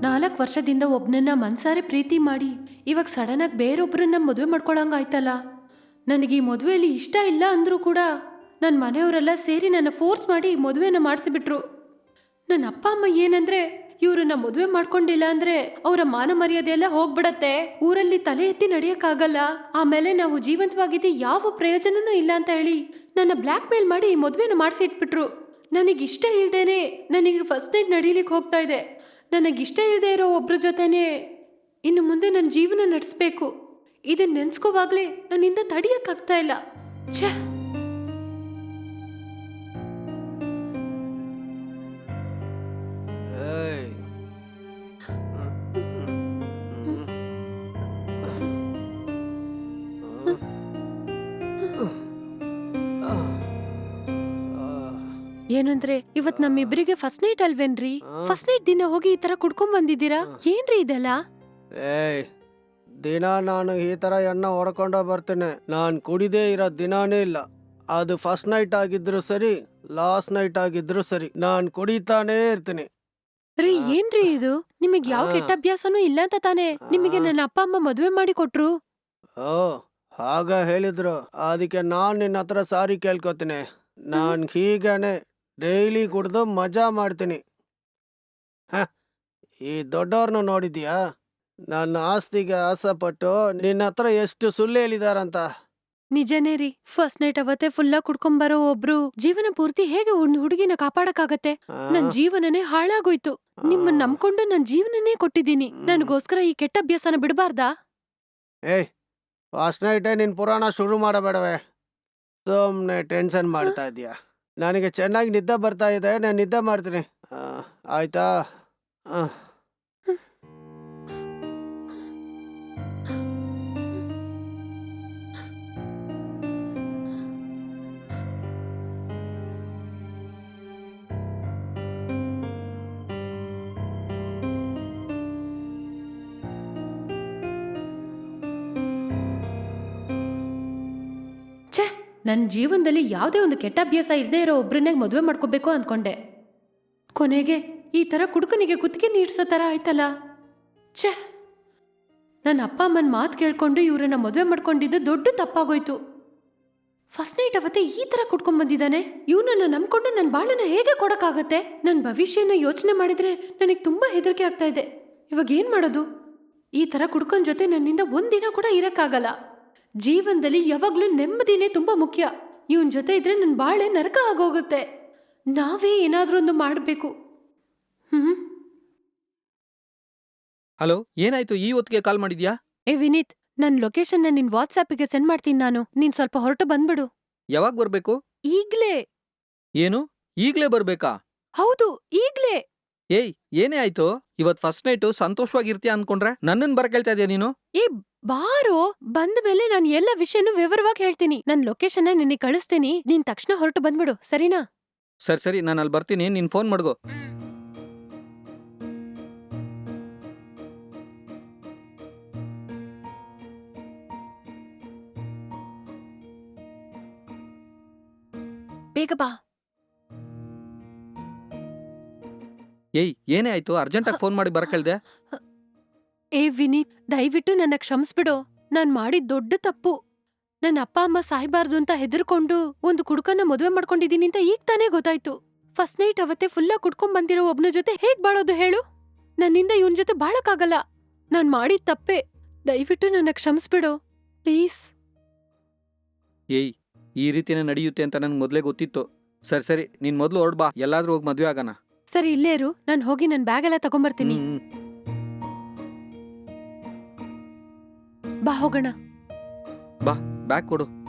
ನಾಲ್ಕು ವರ್ಷದಿಂದ ಒಬ್ನನ್ನ ಮನ್ಸಾರೆ ಪ್ರೀತಿ ಮಾಡಿ, ಇವಾಗ ಸಡನ್ ಆಗಿ ಬೇರೊಬ್ಬರನ್ನ ಮದುವೆ ಮಾಡ್ಕೊಳಂಗಾಯ್ತಲ್ಲ ನನಗೆ ಈ ಮದುವೆಯಲ್ಲಿ ಇಷ್ಟ ಇಲ್ಲ ಅಂದರೂ ಕೂಡ ನನ್ನ ಮನೆಯವರೆಲ್ಲ ಸೇರಿ ನನ್ನ ಫೋರ್ಸ್ ಮಾಡಿ ಮದುವೆನ ಮಾಡಿಸಿಬಿಟ್ರು. ನನ್ನ ಅಪ್ಪ, ಅಮ್ಮ ಏನಂದ್ರೆ, ಇವ್ರನ್ನ ಮದುವೆ ಮಾಡ್ಕೊಂಡಿಲ್ಲ ಅಂದ್ರೆ ಅವರ ಮಾನ ಮರ್ಯಾದೆ ಎಲ್ಲ ಹೋಗ್ಬಿಡತ್ತೆ. ಊರಲ್ಲಿ ತಲೆ ಎತ್ತಿ ನಡೆಯಕ್ಕಾಗಲ್ಲ. ಆಮೇಲೆ ನಾವು ಜೀವಂತವಾಗಿದ್ದು ಯಾವ ಪ್ರಯೋಜನನೂ ಇಲ್ಲ ಅಂತ ಹೇಳಿ ನನ್ನ ಬ್ಲ್ಯಾಕ್ ಮೇಲ್ ಮಾಡಿ ಮದುವೆನ ಮಾಡಿಸಿಟ್ಬಿಟ್ರು ನನಗಿಷ್ಟ ಇಲ್ದೇನೆ ನನಗೆ ಫಸ್ಟ್ ನೈಟ್ ನಡೀಲಿಕ್ಕೆ ಹೋಗ್ತಾ ಇದೆ. ನನಗಿಷ್ಟ ಇಲ್ಲದೆ ಇರೋ ಒಬ್ರ ಜೊತೆನೇ ಇನ್ನು ಮುಂದೆ ನನ್ನ ಜೀವನ ನಡೆಸ್ಬೇಕು. ಇದನ್ನ ನೆನ್ಸ್ಕೋವಾಗ್ಲೇ ನನ್ನಿಂದ ತಡಿಯಕ್ಕಾಗ್ತಾ ಇಲ್ಲ. ಛೇ! ಏನಂದ್ರೆ ಇವತ್ ನಮ್ಮಿಬ್ರಿಗೆ ಫಸ್ಟ್ ನೈಟ್ ಅಲ್ವೇನ್ರಿ? ಫಸ್ಟ್ ನೈಟ್ ದಿನ ಹೋಗಿ ಈ ತರ ಕುಡ್ಕೊಂಡ್ ಬಂದಿದ್ದೀರಾ? ಏನ್ರಿ ಇದೆಲ್ಲ? ಏಯ್ ದಿನ ನಾನು ಈ ಥರ ಎಣ್ಣೆ ಹೊಡ್ಕೊಂಡ ಬರ್ತೇನೆ. ನಾನು ಕುಡಿದೇ ಇರೋ ದಿನಾನೇ ಇಲ್ಲ. ಅದು ಫಸ್ಟ್ ನೈಟ್ ಆಗಿದ್ರು ಸರಿ ಲಾಸ್ಟ್ ನೈಟ್ ಆಗಿದ್ರು ಸರಿ ನಾನು ಕುಡಿತಾನೇ ಇರ್ತೀನಿ. ರೀ ಏನ್ರಿ ಇದು? ನಿಮಗ್ ಯಾವ ಕೆಟ್ಟ ಅಭ್ಯಾಸನೂ ಇಲ್ಲ ಅಂತ ತಾನೆ? ನಿಮಗೆ ನನ್ನ ಅಪ್ಪ ಅಮ್ಮ ಮದುವೆ ಮಾಡಿ ಕೊಟ್ರು? ಓ ಹಾಗ ಹೇಳಿದ್ರು. ಅದಕ್ಕೆ ನಾನು ನಿನ್ನ ಹತ್ರ ಸಾರಿ ಕೇಳ್ಕೊತೀನಿ. ನಾನು ಹೀಗೇನೆ ಡೈಲಿ ಕುಡ್ದು ಮಜಾ ಮಾಡ್ತೀನಿ. ಹ ಈ ದೊಡ್ಡವ್ರನ್ನ ನೋಡಿದ್ಯಾ ನನ್ನ ಆಸ್ತಿಗೆ ಆಸೆಪಟ್ಟು ನಿನ್ನ ಹತ್ರ ಎಷ್ಟು ಸುಳ್ಳು ಹೇಳಿದಾರಂತ ನಿಜನೇ ರೀ. ಫಸ್ಟ್ ನೈಟ್ ಅವತ್ತೆ ಫುಲ್ಲ ಕುಡ್ಕೊಂಬರೋ ಒಬ್ರು ಜೀವನ ಪೂರ್ತಿ ಹೇಗೆ ಒಂದ್ ಹುಡುಗಿನ ಕಾಪಾಡಕ್ಕಾಗತ್ತೆ? ನನ್ ಜೀವನನೇ ಹಾಳಾಗೋಯ್ತು. ನಿಮ್ಮನ್ ಆ. ನಂಬ್ಕೊಂಡು ನನ್ ಜೀವನನೇ ಕೊಟ್ಟಿದ್ದೀನಿ. ನನಗೋಸ್ಕರ ಈ ಕೆಟ್ಟ ಅಭ್ಯಾಸನ ಬಿಡಬಾರ್ದಾ? ಏಯ್ ಫಸ್ಟ್ ನೈಟೇ ನಿನ್ ಪುರಾಣ ಶುರು ಮಾಡಬೇಡವೆ. ಸುಮ್ಮನೆ ಟೆನ್ಷನ್ ಮಾಡ್ತಾ ಇದೀಯ? ನನಗೆ ಚೆನ್ನಾಗಿ ನಿದ್ದೆ ಬರ್ತಾ ಇದೆ ನಾನು ನಿದ್ದೆ ಮಾಡ್ತೀನಿ. ಆಯ್ತಾ? ಆ. ಛೇ! ನನ್ನ ಜೀವನದಲ್ಲಿ ಯಾವುದೇ ಒಂದು ಕೆಟ್ಟ ಅಭ್ಯಾಸ ಇಲ್ಲದೆ ಇರೋ ಒಬ್ಬರನ್ನೇ ಮದುವೆ ಮಾಡ್ಕೋಬೇಕು ಅಂದ್ಕೊಂಡೆ ಕೊನೆಗೆ ಈ ಥರ ಕುಡುಕನಿಗೆ ಕುತ್ತಿಗೆ ನೀಡ್ಸೋ ಥರ ಆಯ್ತಲ್ಲ? ಛೆ! ನನ್ನ ಅಪ್ಪ ಅಮ್ಮನ ಮಾತು ಕೇಳ್ಕೊಂಡು ಇವರನ್ನ ಮದುವೆ ಮಾಡ್ಕೊಂಡಿದ್ದು ದೊಡ್ಡ ತಪ್ಪಾಗೋಯ್ತು. ಫಸ್ಟ್ ನೈಟ್ ಅವತ್ತೆ ಈ ಥರ ಕುಡ್ಕೊಂಬಂದಿದ್ದಾನೆ ಇವನನ್ನು ನಂಬ್ಕೊಂಡು ನನ್ನ ಬಾಳನ್ನು ಹೇಗೆ ಕೊಡೋಕ್ಕಾಗತ್ತೆ? ನನ್ನ ಭವಿಷ್ಯನ ಯೋಚನೆ ಮಾಡಿದರೆ ನನಗೆ ತುಂಬ ಹೆದರಿಕೆ ಆಗ್ತಾ ಇದೆ. ಇವಾಗ ಏನು ಮಾಡೋದು? ಈ ಥರ ಕುಡ್ಕೊಂಡ್ ಜೊತೆ ನನ್ನಿಂದ ಒಂದಿನ ಕೂಡ ಇರಕ್ಕಾಗಲ್ಲ. ಜೀವನದಲ್ಲಿ ಯಾವಾಗ್ಲೂ ನೆಮ್ಮದಿನೇ ತುಂಬಾ ಮುಖ್ಯ. ಇವನ್ ಜೊತೆ ಇದ್ರೆ ನನ್ ಬಾಳೆ ನರಕ ಆಗೋಗುತ್ತೆ. ನಾವೇ ಏನಾದ್ರೂ ಒಂದು ಮಾಡಬೇಕು. ಹ್ಮ್? ಹಲೋ ಏನಾಯ್ತು? ಈ ಹೊತ್ತಿಗೆ ಕಾಲ್ ಮಾಡಿದ್ಯಾ? ಏ ವಿನೀತ್ ನನ್ ಲೊಕೇಶನ್ ನಿನ್ ವಾಟ್ಸ್ಆಪಿಗೆ ಸೆಂಡ್ ಮಾಡ್ತೀನಿ ನಾನು. ನೀನ್ ಸ್ವಲ್ಪ ಹೊರಟು ಬಂದ್ಬಿಡು. ಯಾವಾಗ ಬರ್ಬೇಕು? ಈಗ್ಲೇ. ಏನು? ಈಗ್ಲೇ ಬರ್ಬೇಕಾ? ಹೌದು ಈಗ್ಲೇ. ಏಯ್ ಏನೇ ಆಯ್ತು? ಇವತ್ ಫಸ್ಟ್ ನೈಟು ಸಂತೋಷವಾಗಿರ್ತೀಯ ಅನ್ಕೊಂಡ್ರೆ ನನ್ನನ್ ಬರ ಕೇಳ್ತಾ ಇದೀಯ ನೀನು? ಏ ಬಾರೋ ಬಂದ ಮೇಲೆ ನಾನು ಎಲ್ಲ ವಿಷಯನೂ ವಿವರವಾಗಿ ಹೇಳ್ತೀನಿ. ನನ್ ಲೊಕೇಶನ್ ನಿನಗೆ ಕಳಿಸ್ತೀನಿ. ನೀನ್ ತಕ್ಷಣ ಹೊರಟು ಬಂದ್ಬಿಡು ಸರಿನಾ? ಸರಿ ಸರಿ ನಾನು ಅಲ್ಲಿ ಬರ್ತೀನಿ. ನೀನ್ ಫೋನ್ ಮಾಡ್ಗೋ ಬೇಗ ಬಾ. ಏಯ್ ಏನೇ ಆಯ್ತು? ಅರ್ಜೆಂಟಾಗಿ ಫೋನ್ ಮಾಡಿ ಬರ ಕೇಳ್ದೆ ಏ ವಿನೀತ್ ದಯವಿಟ್ಟು ನನ್ನ ಕ್ಷಮಿಸ್ಬಿಡು. ನಾನ್ ಮಾಡಿದ್ ದೊಡ್ಡ ತಪ್ಪು. ನನ್ನ ಅಪ್ಪ ಅಮ್ಮ ಸಾಯ್ಬಾರ್ದು ಅಂತ ಹೆದರ್ಕೊಂಡು ಒಂದು ಕುಡುಕನ್ನ ಮದುವೆ ಮಾಡ್ಕೊಂಡಿದೀನಿ ಅಂತ ಈಗ ತಾನೇ ಗೊತ್ತಾಯ್ತು. ಫಸ್ಟ್ ನೈಟ್ ಅವತ್ತೇ ಫುಲ್ಲಾ ಕುಡ್ಕೊಂಡ್ ಬಂದಿರೋ ಒಬ್ನ ಜೊತೆ ಹೇಗ್ ಬಾಳೋದು ಹೇಳು? ನನ್ನಿಂದ ಇವನ್ ಜೊತೆ ಬಾಳಕ್ಕಾಗಲ್ಲ. ನಾನ್ ಮಾಡಿದ್ ತಪ್ಪೆ. ದಯವಿಟ್ಟು ನನ್ನ ಕ್ಷಮಿಸ್ಬಿಡು. ಪ್ಲೀಸ್. ಏಯ್ ಈ ರೀತಿನೇ ನಡೆಯುತ್ತೆ ಅಂತ ನನ್ಗೆ ಮೊದಲೇ ಗೊತ್ತಿತ್ತು. ಸರಿ ಸರಿ ನೀನ್ ಮೊದಲು ಹೊರಡ್ಬಾ ಎಲ್ಲಾದ್ರೂ ಹೋಗಿ ಮದ್ವೆ ಆಗೋಣ. ಸರಿ ಇಲ್ಲೇ ಇರು. ನಾನ್ ಹೋಗಿ ನನ್ ಬ್ಯಾಗ್ ಎಲ್ಲ ತಗೊಂಬರ್ತೀನಿ ಹ್ಮ್, ಬಾ ಹೋಗೋಣ. ಬ್ಯಾಗ್ ಕೊಡು.